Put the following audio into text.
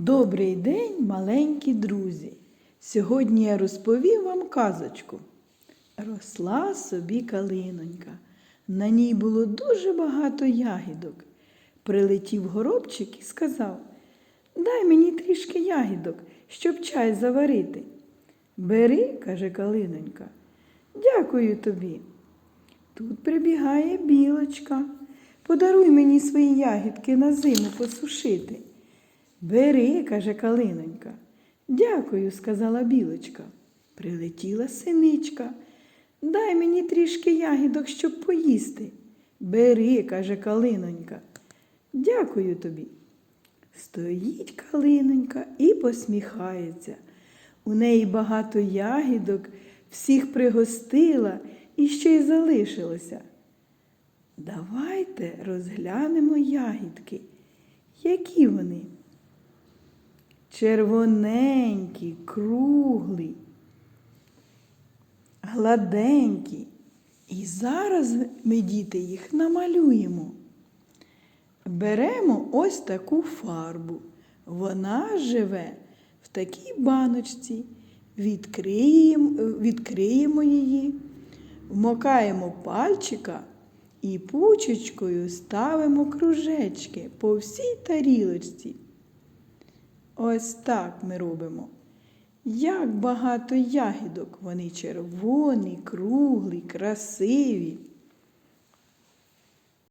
Добрий день, маленькі друзі! Сьогодні я розповім вам казочку. Росла собі калинонька. На ній було дуже багато ягідок. Прилетів горобчик і сказав: Дай мені трішки ягідок, щоб чай заварити. Бери, каже калинонька. Дякую тобі. Тут прибігає білочка. Подаруй мені свої ягідки на зиму посушити. Бери, каже Калинонька. Дякую, сказала білочка. Прилетіла синичка. Дай мені трішки ягідок, щоб поїсти. Бери, каже Калинонька. Дякую тобі. Стоїть Калинонька і посміхається. У неї багато ягідок, всіх пригостила і ще й залишилося. Давайте розглянемо ягідки. Які вони? Червоненькі, круглі, гладенькі. І зараз ми, діти, їх намалюємо. Беремо ось таку фарбу. Вона живе в такій баночці. Відкриємо, відкриємо її, вмокаємо пальчика і пучечкою ставимо кружечки по всій тарілочці. Ось так ми робимо. Як багато ягідок, вони червоні, круглі, красиві.